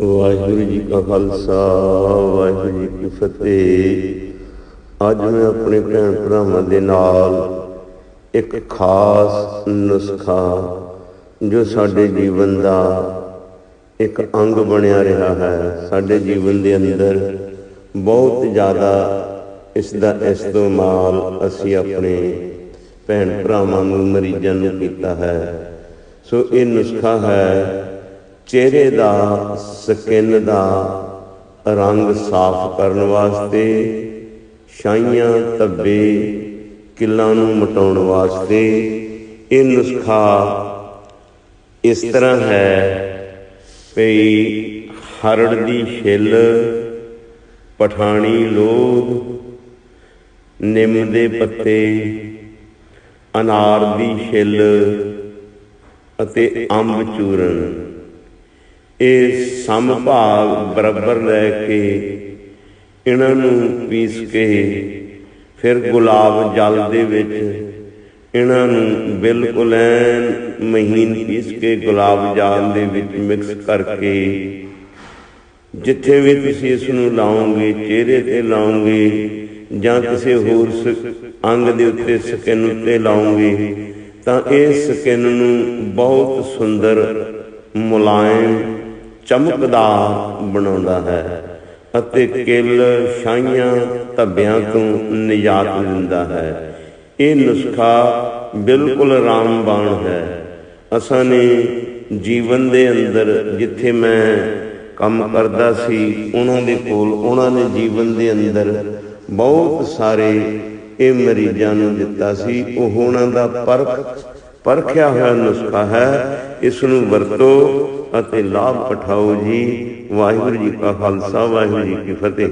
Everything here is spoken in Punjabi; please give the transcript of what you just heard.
ਵਾਹਿਗੁਰੂ ਜੀ ਕਾ ਖਾਲਸਾ, ਵਾਹਿਗੁਰੂ ਜੀ ਕੀ ਫਤਿਹ। ਅੱਜ ਮੈਂ ਆਪਣੇ ਭੈਣ ਭਰਾਵਾਂ ਦੇ ਨਾਲ ਇੱਕ ਖਾਸ ਨੁਸਖਾ ਜੋ ਸਾਡੇ ਜੀਵਨ ਦਾ ਇੱਕ ਅੰਗ ਬਣਿਆ ਰਿਹਾ ਹੈ। ਸਾਡੇ ਜੀਵਨ ਦੇ ਅੰਦਰ ਬਹੁਤ ਜ਼ਿਆਦਾ ਇਸ ਦਾ ਇਸਤੇਮਾਲ ਅਸੀਂ ਆਪਣੇ ਭੈਣ ਭਰਾਵਾਂ ਨੂੰ, ਮਰੀਜ਼ਾਂ ਨੂੰ ਕੀਤਾ ਹੈ। ਸੋ ਇਹ ਨੁਸਖਾ ਹੈ ਚਿਹਰੇ ਦਾ, ਸਕਿਨ ਦਾ ਰੰਗ ਸਾਫ਼ ਕਰਨ ਵਾਸਤੇ, ਛਾਈਆਂ, ਧੱਬੇ, ਕਿੱਲਾਂ ਨੂੰ ਮਟਾਉਣ ਵਾਸਤੇ ਇਹ ਨੁਸਖਾ ਇਸ ਤਰ੍ਹਾਂ ਹੈ ਭਈ ਹਰੜ ਦੀ ਛਿੱਲ, ਪਠਾਣੀ ਲੋਧ ਨਿੰਮ ਦੇ ਪੱਤੇ, ਅਨਾਰ ਦੀ ਛਿੱਲ ਅਤੇ ਅੰਬ ਚੂਰਨ। ਇਹ ਸਮ ਭਾਗ ਬਰਾਬਰ ਲੈ ਕੇ ਇਹਨਾਂ ਨੂੰ ਪੀਸ ਕੇ ਫਿਰ ਗੁਲਾਬ ਜਲ ਦੇ ਵਿੱਚ ਇਹਨਾਂ ਨੂੰ ਬਿਲਕੁਲ ਐਨ ਮਹੀਨ ਪੀਸ ਕੇ ਗੁਲਾਬ ਜਲ ਦੇ ਵਿੱਚ ਮਿਕਸ ਕਰਕੇ ਜਿੱਥੇ ਵੀ ਤੁਸੀਂ ਇਸ ਨੂੰ ਲਾਓਗੇ, ਚਿਹਰੇ ਤੇ ਲਾਓਗੇ ਜਾਂ ਕਿਸੇ ਹੋਰ ਸ- ਅੰਗ ਦੇ ਉੱਤੇ ਸਕਿਨ ਉੱਤੇ ਲਾਓਗੇ, ਤਾਂ ਇਹ ਸਕਿਨ ਨੂੰ ਬਹੁਤ ਸੁੰਦਰ ਮੁਲਾਇਮ ਚਮਕਦਾਰ ਬਣਾਉਂਦਾ ਹੈ ਅਤੇ ਕਿਲ ਛਾਈਆਂ ਧੱਬਿਆਂ ਤੋਂ ਨਿਜਾਤ ਦਿੰਦਾ ਹੈ। ਇਹ ਨੁਸਖਾ ਬਿਲਕੁਲ ਰਾਮਬਾਣ ਹੈ। ਅਸਾਂ ਨੇ ਜੀਵਨ ਦੇ ਅੰਦਰ ਜਿੱਥੇ ਮੈਂ ਕੰਮ ਕਰਦਾ ਸੀ, ਉਹਨਾਂ ਦੇ ਕੋਲ, ਉਹਨਾਂ ਨੇ ਜੀਵਨ ਦੇ ਅੰਦਰ ਬਹੁਤ ਸਾਰੇ ਇਹ ਮਰੀਜ਼ਾਂ ਨੂੰ ਦਿੱਤਾ ਸੀ। ਉਹ ਉਹਨਾਂ ਦਾ ਪਰਖ ਪਰਖਿਆ ਹੋਇਆ ਨੁਸਖਾ ਹੈ, ਇਸ ਨੂੰ ਵਰਤੋ ਅਤੇ ਲਾਭ ਉਠਾਓ ਜੀ। ਵਾਹਿਗੁਰੂ ਜੀ ਕਾ ਖਾਲਸਾ, ਵਾਹਿਗੁਰੂ ਜੀ ਕੀ ਫਤਿਹ।